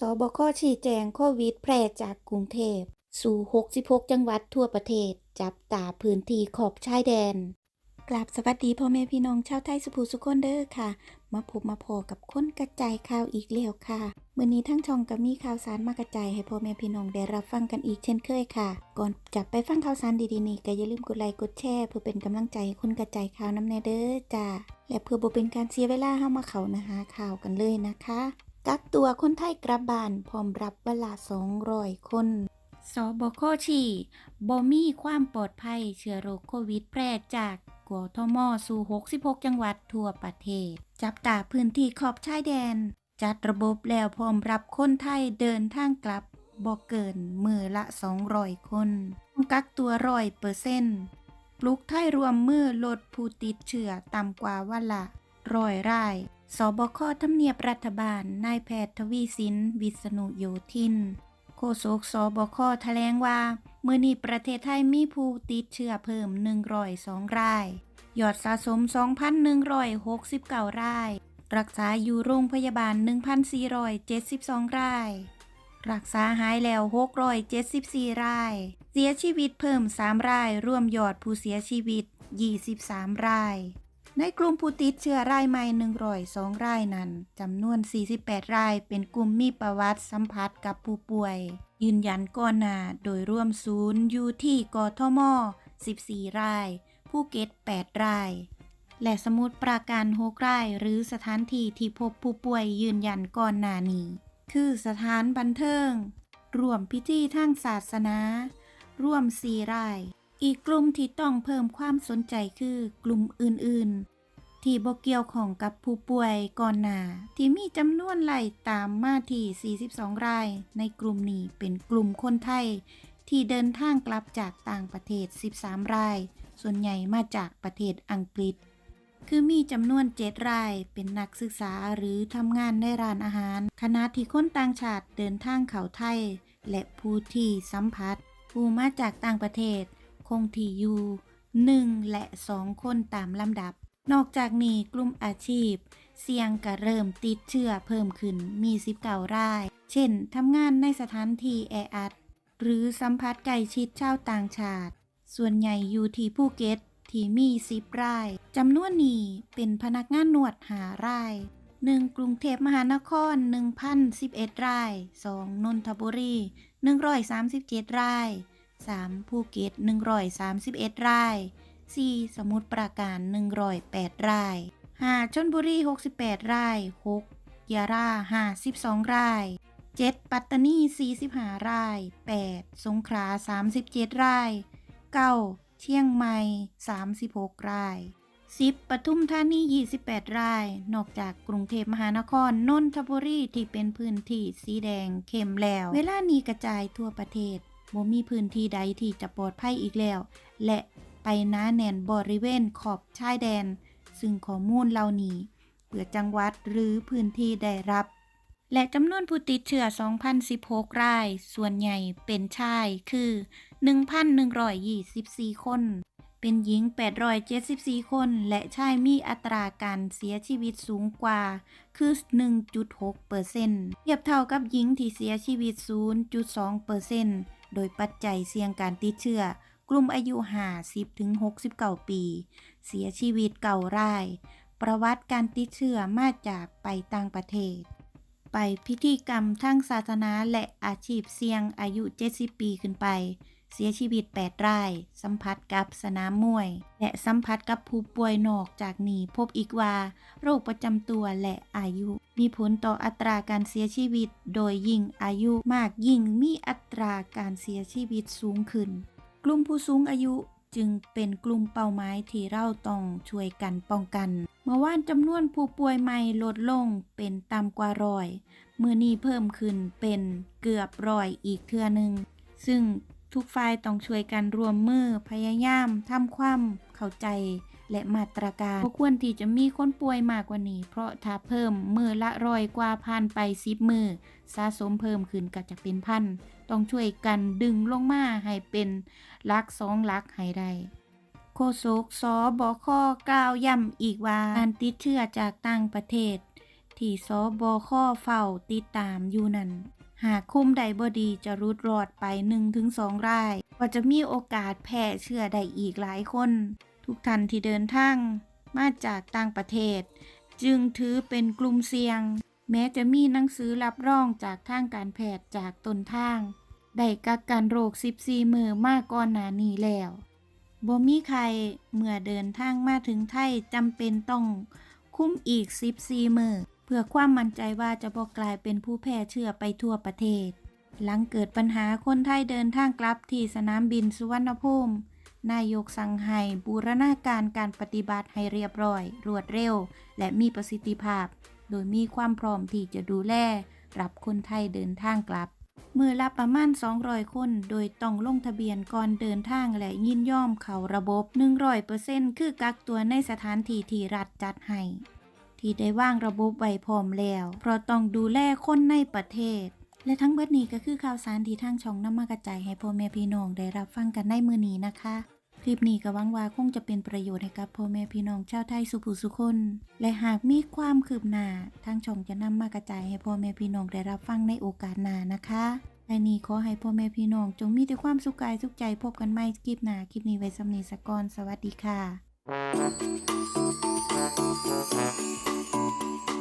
สบคชี้แจงโควิดแพร่จากกรุงเทพ สู่ 66 จังหวัดทั่วประเทศ จับตาพื้นที่ขอบชายแดนกราบสวัสดีพ่อแม่พี่น้องชาวไทยสุภูสุคนเด้อค่ะ มาพบมาพอกับคนกระจายข่าวอีกแล้วค่ะเมื่อนี้ทั้งช่องก็มีข่าวสารมากระจายให้พ่อแม่พี่น้องได้รับฟังกันอีกเช่นเคยค่ะ ก่อนจะไปฟังข่าวสารดีๆนี้ก็อย่าลืมกดไลค์กดแชร์เพื่อเป็นกำลังใจคนกระจายข่าวน้ำแน่เด้อจ้าและเพื่อบ่เป็นการเสียเวลาเฮามาเขานื้อหาข่าวกันเลยนะคะ กักตัวคนไทยกลับบ้านพร้อมรับเวลา200 คนสบคชีบ่มีความปลอดภัยเชื้อโรคโควิดแพร่จากกทมสู่ 66 จังหวัดทั่วประเทศ จับตาพื้นที่ขอบชายแดน จัดระบบแล้วพร้อมรับคนไทยเดินทางกลับบ่เกินมือละ 200 คนกักตัวร้อยเปอร์เซ็นต์ปลุกไทยรวมมือลดผู้ติดเชื้อต่ำกว่าวันละร้อยราย สบคทำเนียบรัฐบาล นายแพทย์ทวีสิน วิษณุโยธิน โฆษกสบคแถลงว่า เมื่อนี้ประเทศไทยมีผู้ติดเชื้อเพิ่ม 102 ราย ยอดสะสม 2,169 ราย รักษาอยู่โรงพยาบาล 1,472 ราย รักษาหายแล้ว 674 ราย เสียชีวิตเพิ่ม 3 รายรวมยอดผู้เสียชีวิต 23 ราย ในกลุ่มผู้ติดเชื้อรายใหม่102รายนั้นจำนวน 48 รายเป็นกลุ่มมีประวัติสัมผัสกับผู้ป่วย ยืนยันก่อนหน้าโดยร่วมศูนย์อยู่ที่กทม 14 รายภูเก็ต 8 ราย และสมุทรปราการ6รายหรือสถานที่ที่พบผู้ป่วยยืนยันก่อนหน้านี้ คือสถานบันเทิง รวมพิธีทางศาสนา ร่วม4ราย อีกกลุ่มที่ต้องเพิ่มความสนใจคือกลุ่มอื่นๆ ที่บ่เกี่ยวของกับผู้ป่วยก่อนหน้าที่มีจำนวนไล่ตามมาที่ 42 ราย ในกลุ่มนี้เป็นกลุ่มคนไทย ที่เดินทางกลับจากต่างประเทศ 13 ราย ส่วนใหญ่มาจากประเทศอังกฤษ คือมีจำนวน7ราย เป็นนักศึกษาหรือทำงานในร้านอาหารขณะที่คนต่างชาติเดินทางเข้าไทย และผู้ที่สัมผัสผู้มาจากต่างประเทศ คงที่อยู่ 1 และ 2 คนตามลำดับ นอกจากนี้กลุ่มอาชีพ เสี่ยงก็เริ่มติดเชื้อเพิ่มขึ้นมี 19 ราย เช่นทำงานในสถานที่แออัด หรือสัมผัสใกล้ชิดชาวต่างชาติ ส่วนใหญ่อยู่ที่ภูเก็ตที่มี 10 รายจำนวนนี้เป็นพนักงานนวดหาราย 1. กรุงเทพมหานคร 1,011 ราย 2. นนทบุรี 137 ราย 3. ภูเก็ต131 ราย 4. สมุทรปราการ 108 ราย 5. ชลบุรี 68 ราย 6. ยะลา52 ราย 7. ปัตตานี 45 ราย 8. สงขลา 37 ราย 9. เชียงใหม่ 36 ราย 10. ปทุมธานี 28 ราย นอกจากกรุงเทพมหานคร นนทบุรีที่เป็นพื้นที่สีแดงเข้มแล้ว เวลานี้กระจายทั่วประเทศ บ่มีพื้นที่ใดที่จะปลอดภัยอีกแล้ว และไปน้าแน่นบริเวณขอบชายแดน ซึ่งข้อมูลเหล่านี้เปิดจังหวัดหรือพื้นที่ได้รับ และจำนวนผู้ติดเชื้อ 2,016 ราย ส่วนใหญ่เป็นชายคือ 1,124 คน เป็นหญิง 874 คน และชายมีอัตราการเสียชีวิตสูงกว่า คือ 1.6%เปอร์เซ็นต์เทียบเท่ากับหญิงที่เสียชีวิต 0.2%เปอร์เซ็นต์ โดยปัจจัยเสี่ยงการติดเชื้อกลุ่มอายุ50-69 ปี เสียชีวิตเก่าราย ประวัติการติดเชื้อมาจากไปต่างประเทศ ไปพิธีกรรมทั้งศาสนาและอาชีพเสี่ยงอายุ 70 ปีขึ้นไป เสียชีวิต 8 ราย สัมผัสกับสนามมวย และสัมผัสกับผู้ป่วยนอกจากนี้พบอีกว่า โรคประจำตัวและอายุ มีผลต่ออัตราการเสียชีวิต โดยยิ่งอายุมากยิ่งมีอัตราการเสียชีวิตสูงขึ้น กลุ่มผู้สูงอายุจึงเป็นกลุ่มเป้าหมายที่เราต้องช่วยกันป้องกัน เมื่อวานจำนวนผู้ป่วยใหม่ลดลงเป็นต่ำกว่าร้อยเมื่อนี้เพิ่มขึ้นเป็นเกือบร้อยอีกเทื่อหนึ่งซึ่ง ทุกฝ่ายต้องช่วยกันรวมมือพยายามทำความเข้าใจ และมาตรการบ่ควรที่จะมีคนป่วยมากกว่านี้ เพราะถ้าเพิ่มมือละร้อยกว่าพันไปสิบมือสะสมเพิ่มขึ้นก็จะเป็นพันต้องช่วยกันดึงลงมาให้เป็นลักสองลักให้ได้โฆษกสบคกล่าวย้ำอีกว่าการติดเชื้อจากต่างประเทศ ที่สบอคเฝ้าติดตามอยู่นั่น หากคุมใดบดีจะรุดรอดไป 1-2 ราย ก็จะมีโอกาสแพร่เชื้อได้อีกหลายคน ทุกท่านที่เดินทางมาจากต่างประเทศ จึงถือเป็นกลุ่มเสี่ยง แม้จะมีหนังสือรับรองจากทางการแพทย์จากตนทาง ได้กักกันโรค 14 มือมาก่อนหน้านี้แล้วบ่มีใครเมื่อเดินทางมาถึงไทยจำเป็นต้องคุ้มอีก 14มือ เพื่อความมั่นใจว่าจะบ่กลายเป็นผู้แพร่เชื้อไปทั่วประเทศ หลังเกิดปัญหาคนไทยเดินทางกลับที่สนามบินสุวรรณภูมินายกสั่งให้บูรณาการการปฏิบัติให้เรียบร้อย รวดเร็ว และมีประสิทธิภาพ โดยมีความพร้อมที่จะดูแลรับคนไทยเดินทางกลับ เมื่อละประมาณ 200 คน โดยต้องลงทะเบียนก่อนเดินทางและยินยอมเข้าระบบ 100%คือกักตัวในสถานที่ที่รัฐจัดให้ ที่ได้ว่างระบบไว้พร้อมแล้ว เพราะต้องดูแลคนในประเทศ และทั้งเบิดนี้ก็คือข่าวสารที่ทางช่องนำมากระจายให้พ่อแม่พี่น้องได้รับฟังกันในมือนี้นะคะ คลิปนี้ก็หวังว่าคงจะเป็นประโยชน์ให้กับพ่อแม่พี่น้องชาวไทยสุภูสุคน และหากมีความคืบหน้าทางช่องจะนำมากระจายให้พ่อแม่พี่น้องได้รับฟังในโอกาสหน้านะคะและนี้ขอให้พ่อแม่พี่น้องจงมีแต่ความสุขกายสุขใจพบกันใหม่คลิปหน้าคลิปนี้ไว้สำนีสกอนสวัสดีค่ะ you.